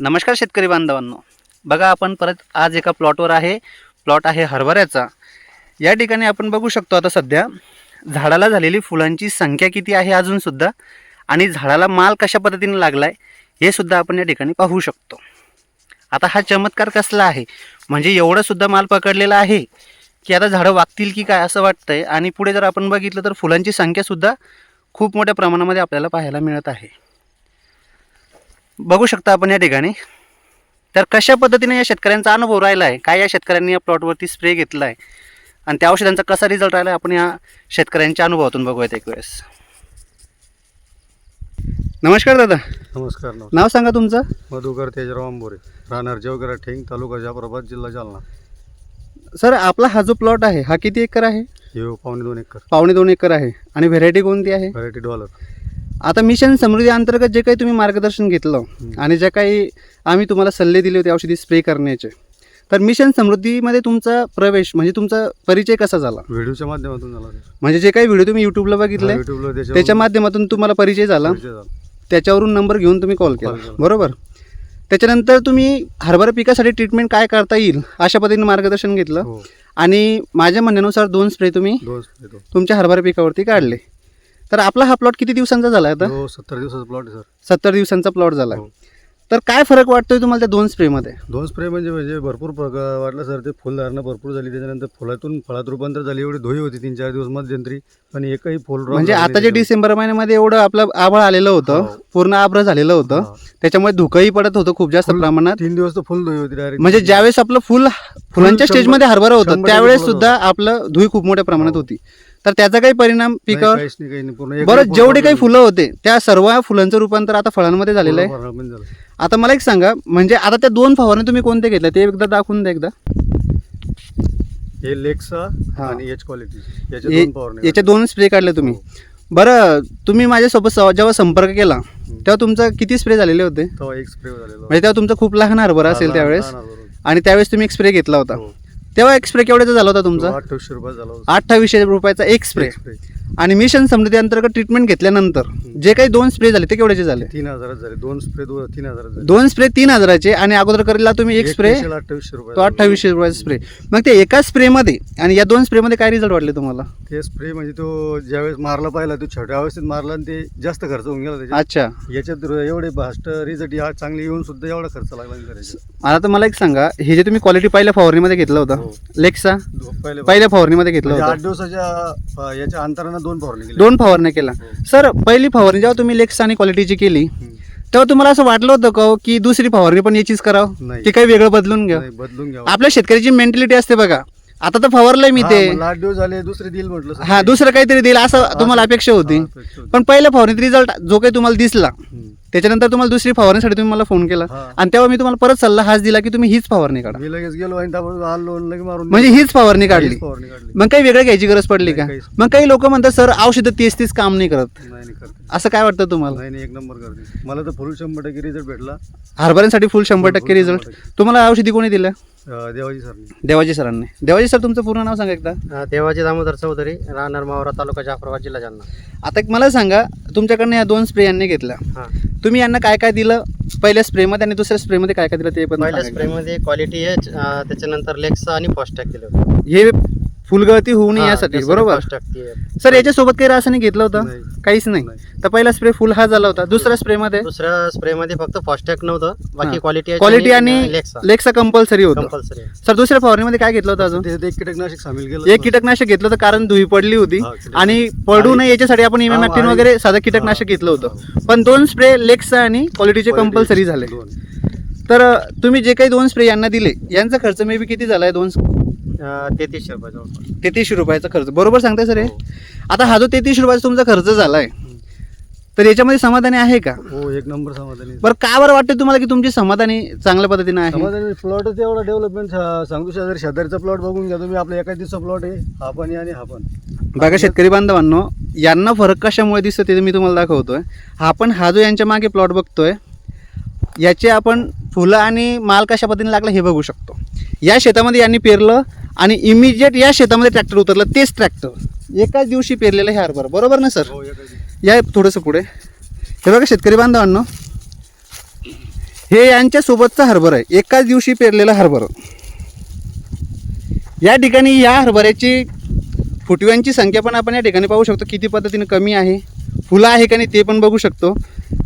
नमस्कार शेतकरी बांधवांनो. बघा आपण परत आज एका प्लॉटवर आहे. प्लॉट आहे हरभऱ्याचा. या ठिकाणी आपण बघू शकतो आता सध्या झाडाला झालेली फुलांची संख्या किती आहे अजूनसुद्धा आणि झाडाला माल कशा पद्धतीने लागला आहे हे सुद्धा आपण या ठिकाणी पाहू शकतो. आता हा चमत्कार कसला आहे? म्हणजे एवढासुद्धा माल पकडलेला आहे की आता झाडं वागतील की काय असं वाटतं आहे आणि पुढे जर आपण बघितलं तर फुलांची संख्यासुद्धा खूप मोठ्या प्रमाणामध्ये आपल्याला पाहायला मिळत आहे. बघू शकता आपण या ठिकाणी. तर कशा पद्धतीने या शेतकऱ्यांचा अनुभव राहिला आहे काय या शेतकऱ्यांनी या प्लॉटवरती स्प्रे घेतला आहे आणि त्या औषधांचा कसा रिझल्ट राहिला आपण या शेतकऱ्यांच्या अनुभवातून बघूयात एक वेळेस. नमस्कार दादा. नमस्कार नमस्कार. नाव सांगा तुमचं? मधुकर तेजराव आंबोरे राहणार जेवगरा ठेंग तालुका जाफराबाद जिल्हा जालना. सर आपला हा जो प्लॉट आहे हा किती एकर आहे? हे पावणे दोन एकर. पावणे दोन एकर आहे. आणि व्हेरायटी कोणती आहे? व्हरायटी डॉलर आता मिशन समृद्धी अंतर्गत जे काही तुम्ही मार्गदर्शन घेतलं आणि ज्या काही आम्ही तुम्हाला सल्ले दिले होते औषधी स्प्रे करण्याचे तर मिशन समृद्धीमध्ये तुमचा प्रवेश म्हणजे तुमचा परिचय कसा झाला? व्हिडिओच्या माध्यमातून झाला म्हणजे जे काही व्हिडिओ तुम्ही युट्यूबला बघितले त्याच्या माध्यमातून तुम्हाला परिचय झाला. त्याच्यावरून नंबर घेऊन तुम्ही कॉल केला. बरोबर? त्याच्यानंतर तुम्ही हरभरा पिकासाठी ट्रीटमेंट काय करता येईल अशा पद्धतीने मार्गदर्शन घेतलं. हो. आणि माझ्या म्हणण्यानुसार दोन स्प्रे तुम्ही. तुमच्या हरभरा पिकावरती काढले. तर आपला हा प्लॉट किती दिवसांचा झाला आता? हो सत्तर दिवसाचा प्लॉट आहे सर. सत्तर दिवसांचा प्लॉट झाला. हो. तर काय फरक वाटतोय तुम्हाला त्या दोन स्प्रेमध्ये? दोन स्प्रे म्हणजे म्हणजे भरपूर वाटलं सर. ते फुलधारणा भरपूर झाली. त्याच्यानंतर फुलातून फळात रूपांतर झाली. एवढी धुई होती तीन चार दिवस मध्यंतरी. पण एकही फुल म्हणजे आता नाही. जे डिसेंबर महिन्यामध्ये एवढं आपलं आभाळ आलेलं होतं हो. पूर्ण आभ्र झालेलं होतं हा. त्याच्यामुळे धुकंही पडत होतं खूप जास्त फुल- प्रमाणात. तीन दिवस तर फुल धुई होती डायरेक्ट म्हणजे ज्यावेळेस आपलं फुल फुलांच्या शंभर- स्टेजमध्ये हरभरा होतं शंभर त्यावेळेस सुद्धा आपलं धुई खूप मोठ्या प्रमाणात. होती. तर त्याचा काही परिणाम पिकावर काहीच नाही काही नाही. पूर्ण एकही बरं जेवढे काही फुलं होते त्या सर्व फुलांचं रूपांतर आता फळांमध्ये झालेलं आहे. झालं. आता मला एक सांगा म्हणजे आता त्या दोन फवारणी तुम्ही कोणते घेतल्या? ते एकदा दाखवून द्या एकदा. हे लेक्सा हा. आणि एच क्वालिटी याचे दोन फवारणी याचे दोन स्प्रे काढले तुम्ही. बरं तुम्ही माझ्यासोबत सव- जेव्हा संपर्क केला तेव्हा तुमचा किती स्प्रे झालेले होते? तेव्हा एक स्प्रे झालेला म्हणजे तेव्हा तुमचा खूप लहान हरभरा असेल त्यावेळेस. आणि त्यावेळेस तुम्ही एक स्प्रे घेतला होता. हो. तेव्हा एक स्प्रे केवढ्याचा झाला होता तुमचा? अठ्ठावीसशे रुपये झाला होता. अठ्ठावीसशे रुपयाचा एक स्प्रे आणि मिशन समृद्धी अंतर्गत ट्रीटमेंट घेतल्यानंतर जे काही दोन स्प्रे झाले ते केवढ्याचे झाले? तीन हजारात झाले. दोन स्प्रे दो तीन हजारात झाले. दोन स्प्रे तीन हजाराचे आणि अगोदर करेला तुम्ही एक स्प्रे अठ्ठावीसशे रुपये तो अठ्ठावीसशे रुपयाचा स्प्रे मग ते एका स्प्रेमध्ये आणि या दोन स्प्रेमध्ये काय रिझल्ट वाटले तुम्हाला? ते स्प्रे म्हणजे तो ज्यावेळेस मारला पाहिला तो छोट्या अवस्थेत मारला आणि ते जास्त खर्च होऊन गेला त्याच्यात. अच्छा. याच्यात र- एवढे फास्ट रिझल्ट या चांगले येऊन सुद्धा एवढा खर्च लागला नाही करायचा आता मला एक सांगा हे जे तुम्ही क्वालिटी पहिल्या फवारणीमध्ये घेतलं होतं हो. लेक्सा पहिले पहिल्या फवारणीमध्ये घेतलं म्हणजे आठ होतं दिवसाच्या अं, याच्या अंतरानं दोन फवारणी दोन फवारण्या केला हो. सर पहिली फवारणी जेव्हा तुम्ही लेक्सा आणि क्वालिटीची केली. तेव्हा तुम्हाला असं वाटलं होतं का हो की दुसरी फवारणी पण याचीच करावं नाही. की काही वेगळं बदलून घ्या नाही, बदलून घ्यावं आपल्या शेतकऱ्याची मेंटॅलिटी असते बघा आता तर फवारलंय मी ते आठ दिवस झाले दुसरे देईल म्हटलं सर. हा दुसरं काहीतरी देईल असं तुम्हाला अपेक्षा होती हा, अपेक्षा होती. पण पहिल्या फवारणीत रिझल्ट जो काही तुम्हाला दिसला हम्म. त्याच्यानंतर तुम्हाला दुसरी फवारणीसाठी तुम्ही मला फोन केला हा. आणि तेव्हा मी तुम्हाला परत सल्ला हाच दिला की तुम्ही हीच फवारणी काढा मी लगेच गेलो आणि त्यामुळे आलो आणि लगेच मारून म्हणजे हीच फवारणी काढली हीच फवारणी काढली मग काही वेगळं घ्यायची गरज पडली का नाही, काहीच. मग काही लोक म्हणतात सर औषधं तीस तीस काम नाही करत नाही नाही करते असं काय वाटतं तुम्हाला? नाही नाही एक नंबर करते मला तर फुल शंभर टक्के रिझल्ट भेटला. हरभऱ्यांसाठी फुल शंभर टक्के रिझल्ट. तुम्हाला औषधी कोणी दिलं? अं, देवाजी सरनी. देवाजी सरांनी. देवाजी सर तुमचं पूर्ण नाव सांगा एकदा. देवाजी दामोदर चौधरी राहणार मावरा तालुका जाफराबाद जिल्हा जालना. आता एक मला सांगा तुमच्याकडनं या दोन स्प्रे यांनी घेतल्या. हां. तुम्ही यांना काय काय दिलं? पहिल्या स्प्रेमध्ये आणि दुसऱ्या स्प्रेमध्ये काय काय दिलं ते पण पहिल्या सांगा. स्प्रेमध्ये क्वालिटी एच अ, त्याच्यानंतर लेक्सा आणि फॉस्टॅग केलं होतं. हे फुलगळती होऊ नये हां, यासाठी बरोबर? सर याच्यासोबत काही रासायनिक घेतलं होतं. काहीच नाही. नाही. तर पहिला स्प्रे फुल हा झाला होता. दुसऱ्या स्प्रेमध्ये? दुसऱ्या स्प्रेमध्ये फक्त फॉस्टॅग नव्हतं. बाकी क्वालिटी क्वालिटी आणि लेक्सा लेक्सा कंपल्सरी होतं. सर दुसऱ्या फवारणीमध्ये काय घेतलं होतं अजून? एक कीटकनाशक सामील केलं एक कीटकनाशक घेतलं होतं कारण धुई पडली होती हा. आणि पडू नये याच्यासाठी आपण इमेमॅक्टिन वगैरे साधं कीटकनाशक घेतलं होतं. पण दोन स्प्रे लेक्सा आणि क्वालिटीचे कंपल्सरी झाले. तर तुम्ही जे काही दोन स्प्रे यांना दिले यांचा खर्च मे बी किती झालाय दोन? तेहतीसशे रुपये जवळपास तेहतीसशे रुपयाचा खर्च. बरोबर सांगताय सर हे? हो. आता हा जो तेहतीसशे रुपयाचा तुमचा खर्च झालाय तर याच्यामध्ये समाधानी आहे का? हो एक नंबर समाधानी बरं का बरं वाटतं तुम्हाला की तुमची समाधानी चांगल्या पद्धतीने आहे? समाधानी प्लॉटच एवढा डेव्हलपमेंट सांगतो शेजारी शेजारीचा प्लॉट बघून घ्या तुम्ही आपला एका दिवसा प्लॉट आहे हा पण आहे आणि हा पण. बघा शेतकरी बांधवांनो यांना फरक कशामुळे दिसतो ते मी तुम्हाला दाखवतोय. हा पण हा जो यांच्या मागे प्लॉट बघतोय याचे आपण फुलं आणि माल कशा पद्धतीने लागला हे बघू शकतो. या शेतामध्ये यांनी पेरलं आणि इमिजिएट या शेतामध्ये ट्रॅक्टर उतरलं तेच ट्रॅक्टर एकाच दिवशी पेरलेलं हे हरभरा. बरोबर ना सर हो. या थोडंसं पुढे. हे बघा शेतकरी बांधवांनो. हे यांच्या सोबतचा हरभरा आहे. एकाच दिवशी पेरलेला हरभरा. या ठिकाणी या हरभऱ्याची फुटव्यांची संख्या पण आपण या ठिकाणी पाहू शकतो. किती पद्धतीने कमी आहे. फुलं आहे का नाही ते पण बघू शकतो.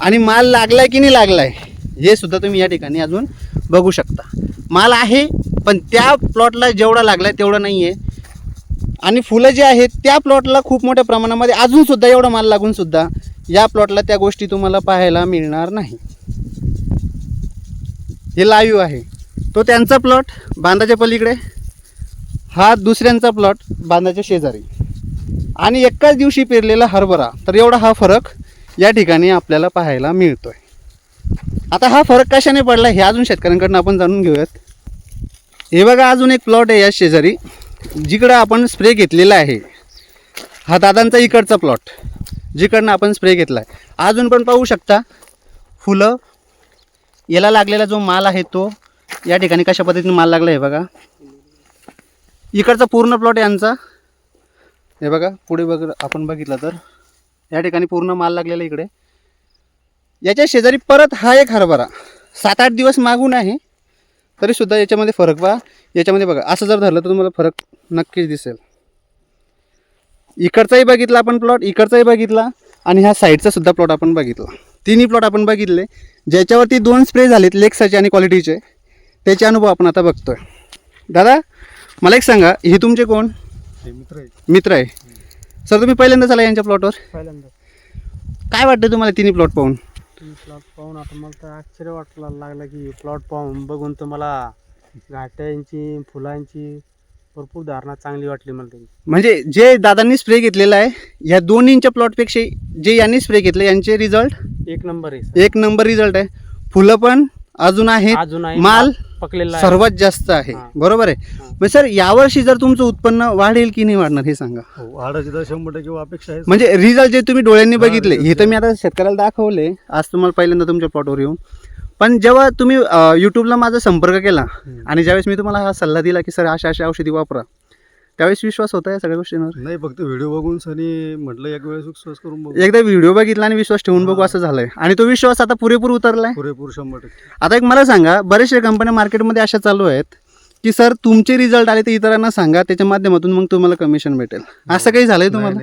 आणि माल लागलाय की नाही लागलाय हे सुद्धा तुम्ही या ठिकाणी अजून बघू शकता. माल आहे पण त्या प्लॉटला जेवढा लागलाय तेवढा नाही आहे आणि फुलं जे आहेत त्या प्लॉटला खूप मोठ्या प्रमाणामध्ये अजूनसुद्धा एवढा माल लागूनसुद्धा या प्लॉटला त्या गोष्टी तुम्हाला पाहायला मिळणार नाही. हे लाईव्ह आहे. तो त्यांचा प्लॉट बांधाच्या पलीकडे हा दुसऱ्यांचा प्लॉट बांधाच्या शेजारी. आणि एकाच दिवशी पेरलेला हरभरा तर एवढा हा फरक या ठिकाणी आपल्याला पाहायला मिळतोय. आता हा फरक कशाने पडला हे अजून शेतकऱ्यांकडनं आपण जाणून घेऊयात. हे बघा अजून एक प्लॉट आहे या शेजारी. जिकडं आपण स्प्रे घेतलेला आहे. हा दादांचा इकडचा प्लॉट जिकडनं आपण स्प्रे घेतला आहे अजून पण पाहू शकता फुलं. याला लागलेला जो माल आहे तो या ठिकाणी कशा पद्धतीने माल लागला आहे बघा. इकडचा पूर्ण प्लॉट यांचा. हे बघा पुढे बघ आपण बघितलं तर. या ठिकाणी पूर्ण माल लागलेला इकडे. याच्या शेजारी परत हा एक हरभरा. सात आठ दिवस मागून आहे. तरीसुद्धा याच्यामध्ये फरक पहा. याच्यामध्ये बघा असं जर धरलं तर तुम्हाला फरक नक्कीच दिसेल. इकडचाही बघितला आपण प्लॉट इकडचाही बघितला आणि ह्या साईडचा सुद्धा प्लॉट आपण बघितला. तिन्ही प्लॉट आपण बघितले. ज्याच्यावरती दोन स्प्रे झालेत लेक्साचे आणि क्वालिटीचे त्याचे अनुभव आपण आता बघतोय. दादा मला एक सांगा हे तुमचे कोण? मित्र आहे मित्र आहे. सर तुम्ही पहिल्यांदाच आला यांच्या प्लॉटवर पहिल्यांदा काय वाटतं तुम्हाला तिन्ही प्लॉट पाहून? प्लॉट पाहून आता मला तर आश्चर्य वाटायला लागलं की प्लॉट पाहून बघून तर मला घाट्यांची फुलांची भरपूर धारणा चांगली वाटली मला त्यांची. म्हणजे जे दादांनी स्प्रे घेतलेला आहे ह्या दोन्हींच्या प्लॉटपेक्षा जे यांनी स्प्रे घेतले यांचे रिझल्ट एक नंबर आहे. एक नंबर रिझल्ट आहे. फुलं पण अजून आहेत. अजून आहे. माल? पकलेला आहे. सर्वात जास्त आहे हा. बरोबर आहे हा. मग सर यावर्षी जर तुमचं उत्पन्न वाढेल की नाही वाढणार हे सांगा हो वाढायची तर शंभर टक्के अपेक्षा आहे म्हणजे रिझल्ट जे तुम्ही डोळ्यांनी बघितले हे तर मी आता शेतकऱ्याला दाखवले आज तुम्हाला पहिल्यांदा तुमच्या प्लॉटवर येऊन पण जेव्हा तुम्ही युट्यूबला माझा संपर्क केला. आणि ज्यावेळेस मी तुम्हाला हा सल्ला दिला की सर अशा अशा औषधी वापरा त्यावेळेस विश्वास होता या सगळ्या गोष्टींवर? नाही फक्त व्हिडिओ बघून सनी म्हटलं एक वेळेस विश्वास करून बघू. एकदा व्हिडिओ बघितला आणि विश्वास ठेवून बघू. असं झालंय. आणि तो विश्वास आता पुरेपूर उतरलाय? पुरेपूर शंभर टक्के. आता एक मला सांगा बरेचशा कंपन्या मार्केटमध्ये अशा चालू आहेत. की सर तुमचे रिझल्ट आले तर इतरांना सांगा त्याच्या माध्यमातून मग तुम्हाला कमिशन भेटेल. असं काही झालंय तुम्हाला?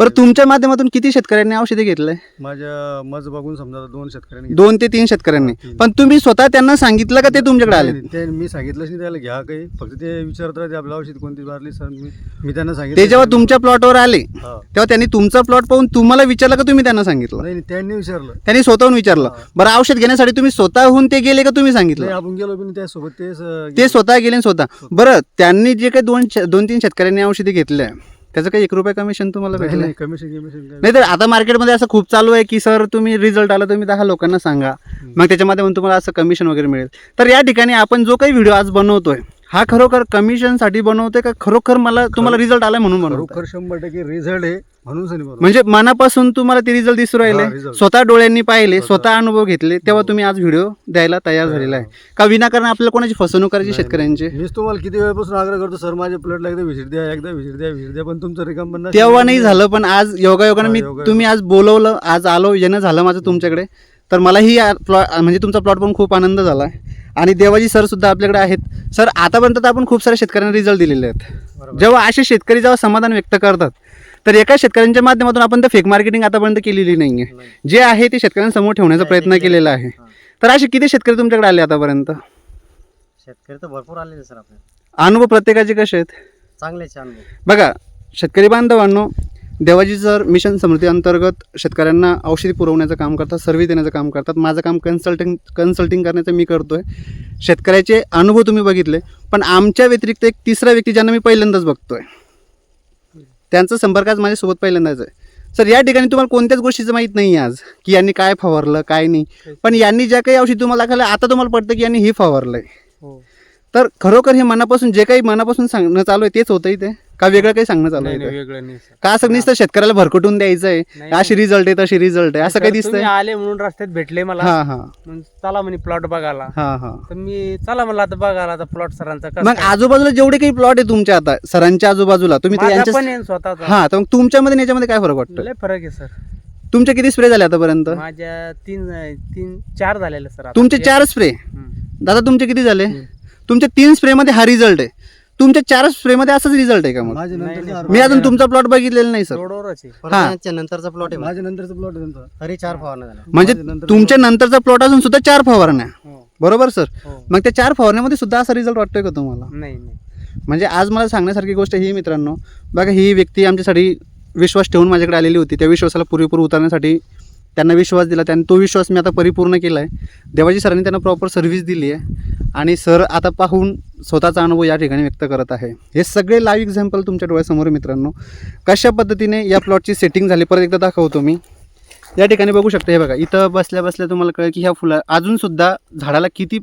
बरं तुमच्या माध्यमातून किती शेतकऱ्यांनी औषधी घेतलंय? माझ्या मज बघून समजा दोन शेतकऱ्यांनी. दोन ते तीन शेतकऱ्यांनी. तीन. पण तुम्ही स्वतः त्यांना सांगितलं का ते तुमच्याकडे आले? ते मी सांगितलंच नाही त्याला घ्या काही. फक्त ते विचारत राहते आपल्या औषध कोणती मारली सर मी मी त्यांना सांगितलं ते जेव्हा तुमच्या प्लॉटवर आले हा. तेव्हा त्यांनी तुमचा प्लॉट पाहून तुम्हाला विचारलं का तुम्ही त्यांना सांगितलं? नाही नाही, त्यांनी विचारलं. त्यांनी स्वतःहून विचारलं. बरं औषध घेण्यासाठी तुम्ही स्वतःहून ते गेले का तुम्ही नाही सांगितलं आपण गेलो पण त्यासोबत अं, ते स्वतः गेले आणि स्वतः. बरं त्यांनी जे काही दोन दोन तीन शेतकऱ्यांनी औषधी घेतल्या त्याचं काही एक रुपये कमिशन तुम्हाला भेटलं नाही कमिशन कमिशन नाही तर आता मार्केटमध्ये असं खूप चालू आहे की सर तुम्ही रिझल्ट आला तुम्ही दहा लोकांना सांगा. मग त्याच्या माध्यमातून तुम्हाला असं कमिशन वगैरे मिळेल. तर या ठिकाणी आपण जो काही व्हिडिओ आज बनवतोय हा खरोखर कमिशनसाठी बनवतोय का खरोखर मला तुम्हाला रिझल्ट आलाय म्हणून खरोखर शंभर टक्के रिझल्ट आहे म्हणून सनी म्हणजे मनापासून तुम्हाला ते रिझल्ट दिसू हा, राहिले result. स्वतः डोळ्यांनी पाहिले स्वतः. अनुभव घेतले तेव्हा तुम्ही आज व्हिडिओ द्यायला तयार झालेला आहे. का विनाकारण आपल्याला कोणाची फसवणूक करायची शेतकऱ्यांची? मीच तुम्हाला किती वेळापासून आग्रह करतो सर माझ्या प्लेटला एकदा व्हिजिट द्या एकदा व्हिजिट द्या व्हिजिट द्या पण तुमचं रिकाम पण. तेव्हा नाही झालं पण आज योगायोगानं हा, मी. तुम्ही आज बोलवलं आज आलो येणं झालं माझं तुमच्याकडे. तर मलाही प्लॉट म्हणजे तुमचा प्लॉट पण खूप आनंद झाला आणि देवाजी सर सुद्धा आपल्याकडे आहेत. सर आतापर्यंत तर आपण खूप साऱ्या शेतकऱ्यांना रिझल्ट दिलेले आहेत. जेव्हा असे शेतकरी जेव्हा समाधान व्यक्त करतात तर एका शेतकऱ्यांच्या माध्यमातून आपण तर फेक मार्केटिंग आतापर्यंत केलेली नाहीये. नाही. जे आहे ते शेतकऱ्यांसमोर ठेवण्याचा प्रयत्न केलेला आहे. तर असे किती शेतकरी तुमच्याकडे आले आतापर्यंत? शेतकरी तर भरपूर आलेले सर आपल्याला अनुभव प्रत्येकाचे कसे आहेत? चांगलेच अनुभव बघा शेतकरी बांधवांनो देवाजी सर मिशन समृद्धी अंतर्गत शेतकऱ्यांना औषधी पुरवण्याचं काम करतात सर्व्हिस देण्याचं काम करतात. माझं काम कन्सल्टिंग कन्सल्टिंग करण्याचं मी करतोय. शेतकऱ्याचे अनुभव तुम्ही बघितले पण आमच्या व्यतिरिक्त एक तिसरा व्यक्ती ज्यांना मी पहिल्यांदाच बघतोय. त्यांचा संपर्क आज माझ्यासोबत पहिल्यांदाच आहे. सर या ठिकाणी तुम्हाला कोणत्याच गोष्टीचं माहीत नाही आहे आज की यांनी काय फवारलं काय नाही. पण यांनी ज्या काही औषधी तुम्हाला दाखवलं आता तुम्हाला पडतं की यांनी हे फवारलंय. हो. तर खरोखर हे मनापासून जे काही मनापासून सांगणं चालू आहे तेच होतं इथे. का वेगळं काही सांगणं चालू नाही आहे नाही, इथे? वेगळं नाही सर. का असं नुसतं शेतकऱ्याला भरकटून द्यायचं आहे नाही, अशी रिझल्ट आहे तशी रिझल्ट आहे. असं काही सर, तुम्ही दिसतंय आले म्हणून रस्त्यात भेटले मला. हा हा. मग चला म्हणे प्लॉट बघायला. हा हा. तर मी चला म्हणलं आता बघायला आता प्लॉट सरांचा कसं मग. आजूबाजूला जेवढे काही प्लॉट आहे तुमच्या आता सरांच्या आजूबाजूला तुम्ही ते माझा यांच्या पण आहे स्वतःचा. हा तर मग तुमच्यामध्ये आणि याच्यामध्ये काय फरक वाटतं लय फरक आहे सर. तुमचे किती स्प्रे झाले आतापर्यंत? माझ्या तीन तीन चार झालेले सर तुमचे चार स्प्रे दादा तुमचे किती झाले? तुमचे तीन स्प्रेमध्ये हा रिझल्ट आहे. तुमच्या चार स्प्रेमध्ये असाच रिझल्ट आहे का मग? माझ्या नाही, नंतरचे नाही. हरभरा- मी अजून तुमचा प्लॉट बघितलेला नाही सर. रोडवरच आहे. हा. त्याच्या नंतरचा प्लॉट आहे माझ्या नंतरचा प्लॉट त्यांचा. तरी चार फवारण्या झाल्या. म्हणजे माझ्या तुमच्या नंतरचा प्लॉट असून सुद्धा चार फवारण्या. हो. बरोबर सर? हो. मग त्या चार फवारण्यामध्ये सुद्धा असा रिझल्ट वाटतोय का तुम्हाला? नाही नाही. म्हणजे आज मला सांगण्यासारखी गोष्ट ही मित्रांनो. बघा ही व्यक्ती आमच्यासाठी विश्वास ठेवून माझ्याकडे आलेली होती. त्या विश्वासाला पुरेपूर उतरण्यासाठी त्यांना विश्वास दिला त्यांनी तो विश्वास मी आता परिपूर्ण केला आहे देवाजी सरांनी त्यांना प्रॉपर सर्व्हिस दिली आहे आणि सर आता पाहून स्वतःचा अनुभव या ठिकाणी व्यक्त करत आहे. हे सगळे लाईव्ह एक्झाम्पल तुमच्या डोळ्यासमोर मित्रांनो. कशा पद्धतीने या प्लॉटची सेटिंग झाली? परत एकदा दाखवतो मी. या ठिकाणी बघू शकता हे बघा इथं बसल्या बसल्या तुम्हाला कळेल की ह्या फुलं अजूनसुद्धा झाडाला किती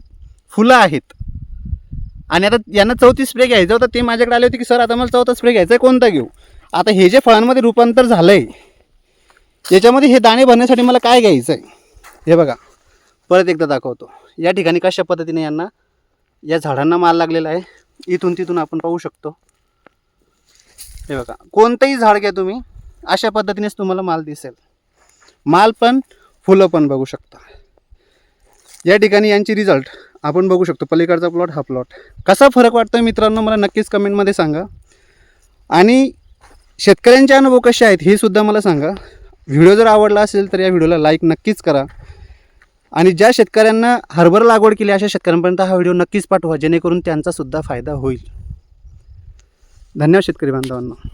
फुलं आहेत. आणि आता यांना चौथी स्प्रे घ्यायचं होतं ते माझ्याकडे आले होते की सर आता मला चौथा स्प्रे घ्यायचा आहे कोणता घेऊ? आता हे जे फळांमध्ये रूपांतर झालं आहे याच्यामध्ये हे दाणे भरण्यासाठी मला काय घ्यायचं आहे हे बघा परत एकदा दाखवतो. या ठिकाणी कशा पद्धतीने यांना या झाडांना माल लागलेला आहे. इथून तिथून आपण पाहू शकतो. हे बघा कोणतंही झाड घ्या तुम्ही अशा पद्धतीनेच तुम्हाला माल दिसेल. माल पण फुलं पण बघू शकता. या ठिकाणी यांची रिझल्ट आपण बघू शकतो. पलीकडचा प्लॉट हा प्लॉट कसा फरक वाटतो मित्रांनो मला नक्कीच कमेंटमध्ये सांगा. आणि शेतकऱ्यांचे अनुभव कसे आहेत हे सुद्धा मला सांगा. व्हिडिओ जर आवडला असेल तर या व्हिडिओला लाईक नक्कीच करा. आणि ज्या शेतकऱ्यांना हरभर लागवड केली अशा शेतकऱ्यांपर्यंत हा व्हिडिओ नक्कीच पाठवा जेणेकरून त्यांचा सुद्धा फायदा होईल. धन्यवाद शेतकरी बांधवांना.